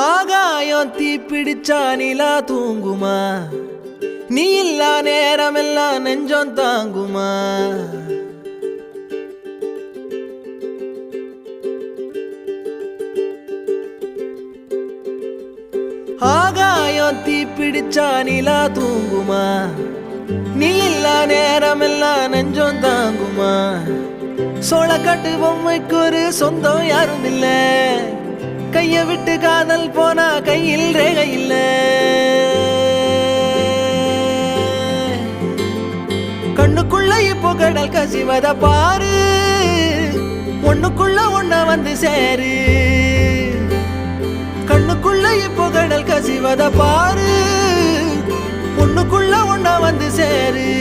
ஆகாயம் தீப்பிடிச்சா நிலா தூங்குமா? நீ இல்லா நேரமெல்லாம் நெஞ்சம் தாங்குமா? ஆகாயம் தீப்பிடிச்சா நிலா தூங்குமா? நீ இல்லா நேரமெல்லாம் நெஞ்சம் தாங்குமா? சோழக்காட்டு பொம்மைக்கு ஒரு சொந்தம் யாரும் இல்லை. கைய விட்டு காதல் போனா கையில் ரேகை இல்ல. கண்ணுக்குள்ள இப்போ கடல் கசிவத பாரு. ஒண்ணுக்குள்ள ஒன்ன வந்து சேரு. கண்ணுக்குள்ள இப்போ கடல் கசிவத பாரு. ஒண்ணுக்குள்ள ஒன்ன வந்து சேரு.